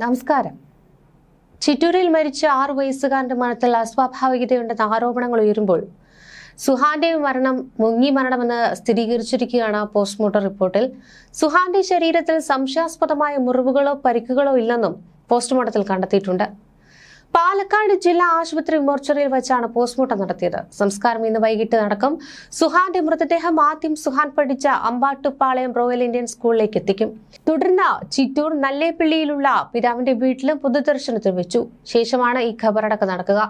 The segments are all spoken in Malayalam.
നമസ്കാരം. ചിറ്റൂരിൽ മരിച്ച ആറു വയസ്സുകാരന്റെ മരണത്തിൽ അസ്വാഭാവികതയുണ്ടെന്ന ആരോപണങ്ങൾ ഉയരുമ്പോൾ സുഹാന്റെ മരണം മുങ്ങി മരണമെന്ന് സ്ഥിരീകരിച്ചിരിക്കുകയാണ് പോസ്റ്റ്മോർട്ടം റിപ്പോർട്ടിൽ. സുഹാന്റെ ശരീരത്തിൽ സംശയാസ്പദമായ മുറിവുകളോ പരിക്കുകളോ ഇല്ലെന്നും പോസ്റ്റ്മോർട്ടത്തിൽ കണ്ടെത്തിയിട്ടുണ്ട്. പാലക്കാട് ജില്ലാ ആശുപത്രി മോർച്ചറിയിൽ വെച്ചാണ് പോസ്റ്റ്മോർട്ടം നടത്തിയത്. സംസ്കാരം ഇന്ന് വൈകിട്ട് നടക്കും. സുഹാന്റെ മൃതദേഹം ആദ്യം സുഹാൻ പഠിച്ച അമ്പാട്ടുപാളയം റോയൽ ഇന്ത്യൻ സ്കൂളിലേക്ക് എത്തിക്കും. തുടർന്ന് ചിറ്റൂർ നല്ലേപ്പള്ളിയിലുള്ള പിതാവിന്റെ വീട്ടിലും പൊതുദർശനത്തിൽ വെച്ചു. ശേഷമാണ് ഈ ഖബറടക്കം നടക്കുക.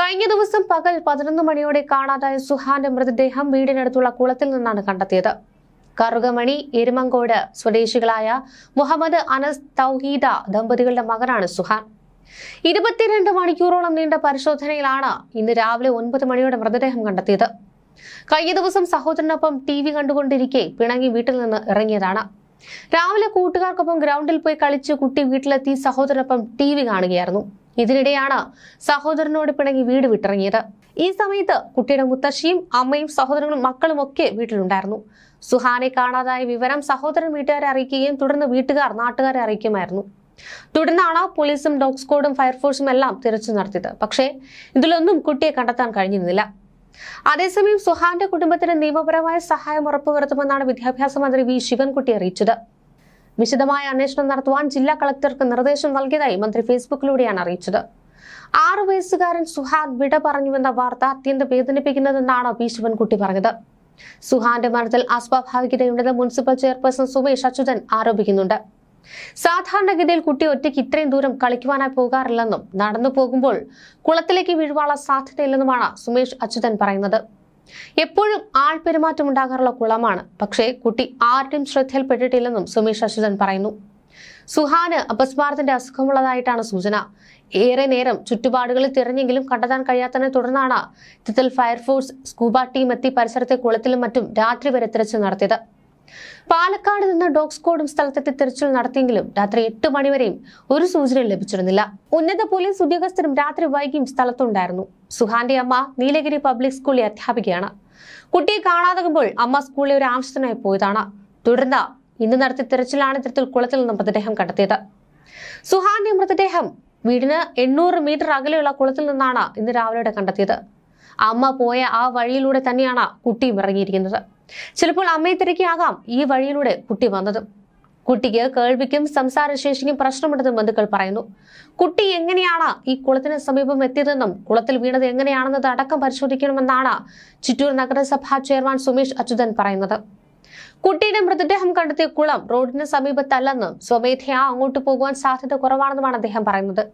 കഴിഞ്ഞ ദിവസം പകൽ പതിനൊന്ന് മണിയോടെ കാണാതായ സുഹാന്റെ മൃതദേഹം വീടിനടുത്തുള്ള കുളത്തിൽ നിന്നാണ് കണ്ടെത്തിയത്. കറുകമണി എരുമങ്കോട് സ്വദേശികളായ മുഹമ്മദ് അനസ് തൗഹീദ ദമ്പതികളുടെ മകനാണ് സുഹാൻ. ഇരുപത്തിരണ്ട് മണിക്കൂറോളം നീണ്ട പരിശോധനയിലാണ് ഇന്ന് രാവിലെ ഒൻപത് മണിയോടെ മൃതദേഹം കണ്ടെത്തിയത്. കഴിഞ്ഞ ദിവസം സഹോദരനൊപ്പം ടി വി കണ്ടുകൊണ്ടിരിക്കെ പിണങ്ങി വീട്ടിൽ നിന്ന് ഇറങ്ങിയതാണ്. രാവിലെ കൂട്ടുകാർക്കൊപ്പം ഗ്രൗണ്ടിൽ പോയി കളിച്ച് കുട്ടി വീട്ടിലെത്തി സഹോദരനൊപ്പം ടി വി കാണുകയായിരുന്നു. ഇതിനിടെയാണ് സഹോദരനോട് പിണങ്ങി വീട് വിട്ടിറങ്ങിയത്. ഈ സമയത്ത് കുട്ടിയുടെ മുത്തശ്ശിയും അമ്മയും സഹോദരങ്ങളും മക്കളും ഒക്കെ വീട്ടിലുണ്ടായിരുന്നു. സുഹാനെ കാണാതായ വിവരം സഹോദരൻ വീട്ടുകാരെ അറിയിക്കുകയും തുടർന്ന് വീട്ടുകാർ നാട്ടുകാരെ അറിയിക്കുമായിരുന്നു. തുടർന്നാണ് പോലീസും ഡോഗ് സ്ക്വാഡും ഫയർഫോഴ്സും എല്ലാം തിരച്ചു നടത്തിയത്. പക്ഷേ ഇതിലൊന്നും കുട്ടിയെ കണ്ടെത്താൻ കഴിഞ്ഞിരുന്നില്ല. അതേസമയം സുഹാന്റെ കുടുംബത്തിന് നിയമപരമായ സഹായം ഉറപ്പുവരുത്തുമെന്നാണ് വിദ്യാഭ്യാസ മന്ത്രി വി. ശിവൻകുട്ടി അറിയിച്ചത്. വിശദമായ അന്വേഷണം നടത്തുവാൻ ജില്ലാ കളക്ടർക്ക് നിർദ്ദേശം നൽകിയതായി മന്ത്രി ഫേസ്ബുക്കിലൂടെയാണ് അറിയിച്ചത്. ആറ് വയസ്സുകാരൻ സുഹാൻ വിട പറഞ്ഞുവെന്ന വാർത്ത അത്യന്തം വേദനിപ്പിക്കുന്നതെന്നാണ് വി. ശിവൻകുട്ടി പറഞ്ഞത്. സുഹാന്റെ മരണത്തിൽ അസ്വാഭാവികതയുണ്ടെന്ന് മുനിസിപ്പൽ ചെയർപേഴ്സൺ സുമേഷ് അച്യുതൻ ആരോപിക്കുന്നുണ്ട്. സാധാരണഗതിയിൽ കുട്ടി ഒറ്റയ്ക്ക് ഇത്രയും ദൂരം കളിക്കുവാനായി പോകാറില്ലെന്നും നടന്നു പോകുമ്പോൾ കുളത്തിലേക്ക് വീഴുവാനുള്ള സാധ്യതയില്ലെന്നുമാണ് സുമേഷ് അച്യുതൻ പറയുന്നത്. എപ്പോഴും ആൾപെരുമാറ്റം ഉണ്ടാകാറുള്ള കുളമാണ്. പക്ഷേ കുട്ടി ആരുടെയും ശ്രദ്ധയിൽപ്പെട്ടിട്ടില്ലെന്നും സുമേഷ് അച്യുതൻ പറയുന്നു. സുഹാന് അപസ്മാരത്തിന്റെ അസുഖമുള്ളതായിട്ടാണ് സൂചന. ഏറെ നേരം ചുറ്റുപാടുകളിൽ തിരഞ്ഞെങ്കിലും കണ്ടെത്താൻ കഴിയാത്തതിനെ തുടർന്നാണ് ഇത്തരത്തിൽ ഫയർഫോഴ്സ് സ്കൂബ ടീം എത്തി പരിസരത്തെ കുളത്തിലും മറ്റും രാത്രി വരെ തിരച്ചിൽ നടത്തിയത്. പാലക്കാട് നിന്ന് ഡോഗ് സ്ക്വാഡും സ്ഥലത്തെത്തി തിരച്ചിൽ നടത്തിയെങ്കിലും രാത്രി എട്ട് മണിവരെയും ഒരു സൂചന ലഭിച്ചിരുന്നില്ല. ഉന്നത പോലീസ് ഉദ്യോഗസ്ഥരും രാത്രി വൈകിയും സ്ഥലത്തുണ്ടായിരുന്നു. സുഹാന്റെ അമ്മ നീലഗിരി പബ്ലിക് സ്കൂളിലെ അധ്യാപികയാണ്. കുട്ടിയെ കാണാതാകുമ്പോൾ അമ്മ സ്കൂളിലെ ഒരു ആവശ്യത്തിനായി പോയതാണ്. തുടർന്ന് ഇന്ന് നടത്തിയ തിരച്ചിലാണ് ഇത്തരത്തിൽ കുളത്തിൽ നിന്ന് മൃതദേഹം കണ്ടെത്തിയത്. സുഹാന്റെ മൃതദേഹം വീടിന് എണ്ണൂറ് മീറ്റർ അകലെയുള്ള കുളത്തിൽ നിന്നാണ് ഇന്ന് രാവിലെ കണ്ടെത്തിയത്. അമ്മ പോയ ആ വഴിയിലൂടെ തന്നെയാണ് കുട്ടിയും ഇറങ്ങിയിരിക്കുന്നത്. ചിലപ്പോൾ അമ്മയെ തിരക്കിയാകാം ഈ വഴിയിലൂടെ കുട്ടി വന്നത്. കുട്ടിക്ക് കേൾവിക്കും സംസാരശേഷിക്കും പ്രശ്നമുണ്ടെന്ന് ബന്ധുക്കൾ പറയുന്നു. കുട്ടി എങ്ങനെയാണ് ഈ കുളത്തിന് സമീപം എത്തിയതെന്നും കുളത്തിൽ വീണത് എങ്ങനെയാണെന്നത് അടക്കം പരിശോധിക്കണമെന്നാണ് ചിറ്റൂർ നഗരസഭാ ചെയർമാൻ സുമേഷ് അച്യുതൻ പറയുന്നത്. കുട്ടിയുടെ മൃതദേഹം കണ്ടെത്തിയ കുളം റോഡിന് സമീപത്തല്ലെന്നും സ്വമേധയാ അങ്ങോട്ട് പോകുവാൻ സാധ്യത കുറവാണെന്നുമാണ് അദ്ദേഹം പറയുന്നത്.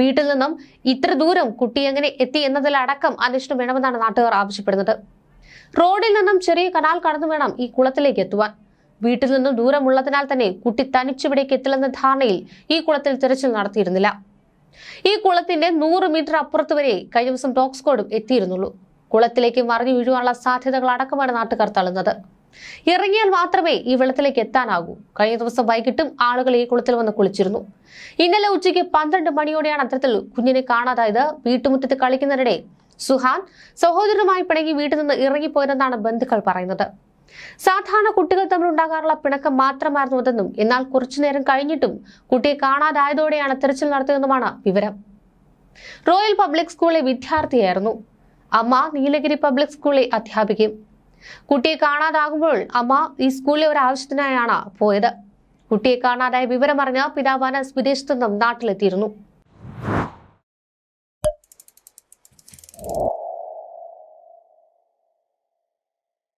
വീട്ടിൽ നിന്നും ഇത്ര ദൂരം കുട്ടി എങ്ങനെ എത്തി എന്നതിലടക്കം അന്വേഷണം വേണമെന്നാണ് നാട്ടുകാർ ആവശ്യപ്പെടുന്നത്. റോഡിൽ നിന്നും ചെറിയ കനാൽ കടന്നു വേണം ഈ കുളത്തിലേക്ക് എത്തുവാൻ. വീട്ടിൽ നിന്നും ദൂരമുള്ളതിനാൽ തന്നെ കുട്ടി തനിച്ചിവിടേക്ക് എത്തില്ലെന്ന ധാരണയിൽ ഈ കുളത്തിൽ തിരച്ചിൽ നടത്തിയിരുന്നില്ല. ഈ കുളത്തിന്റെ നൂറ് മീറ്റർ അപ്പുറത്ത് വരെ കഴിഞ്ഞ ദിവസം ഡോഗ് സ്ക്വാഡും എത്തിയിരുന്നുള്ളൂ. കുളത്തിലേക്ക് മറിഞ്ഞു വീഴുവാനുള്ള സാധ്യതകൾ അടക്കമാണ് നാട്ടുകാർ തള്ളുന്നത്. ഇറങ്ങിയാൽ മാത്രമേ ഈ വെള്ളത്തിലേക്ക് എത്താനാകൂ. കഴിഞ്ഞ ദിവസം വൈകിട്ടും ആളുകൾ ഈ കുളത്തിൽ വന്ന് കുളിച്ചിരുന്നു. ഇന്നലെ ഉച്ചയ്ക്ക് പന്ത്രണ്ട് മണിയോടെയാണ് അത്തരത്തിൽ കുഞ്ഞിനെ കാണാതായത്. വീട്ടുമുറ്റത്ത് കളിക്കുന്നതിനിടെ സുഹാൻ സഹോദരനുമായി പിണങ്ങി വീട്ടിൽ നിന്ന് ഇറങ്ങിപ്പോയെന്നാണ് ബന്ധുക്കൾ പറയുന്നത്. സാധാരണ കുട്ടികൾ തമ്മിൽ ഉണ്ടാകാറുള്ള പിണക്കം മാത്രമായിരുന്നു അതെന്നും എന്നാൽ കുറച്ചുനേരം കഴിഞ്ഞിട്ടും കുട്ടിയെ കാണാതായതോടെയാണ് തെരച്ചിൽ നടത്തിയതെന്നുമാണ് വിവരം. റോയൽ പബ്ലിക് സ്കൂളിലെ വിദ്യാർത്ഥിയായിരുന്നു. അമ്മ നീലഗിരി പബ്ലിക് സ്കൂളിലെ അധ്യാപികയും. കുട്ടിയെ കാണാതാകുമ്പോൾ അമ്മ ഈ സ്കൂളിലെ ഒരു ആവശ്യത്തിനായാണ് പോയത്. കുട്ടിയെ കാണാതായ വിവരമറിഞ്ഞ പിതാവ് വിദേശത്തു നിന്നും നാട്ടിലെത്തിയിരുന്നു.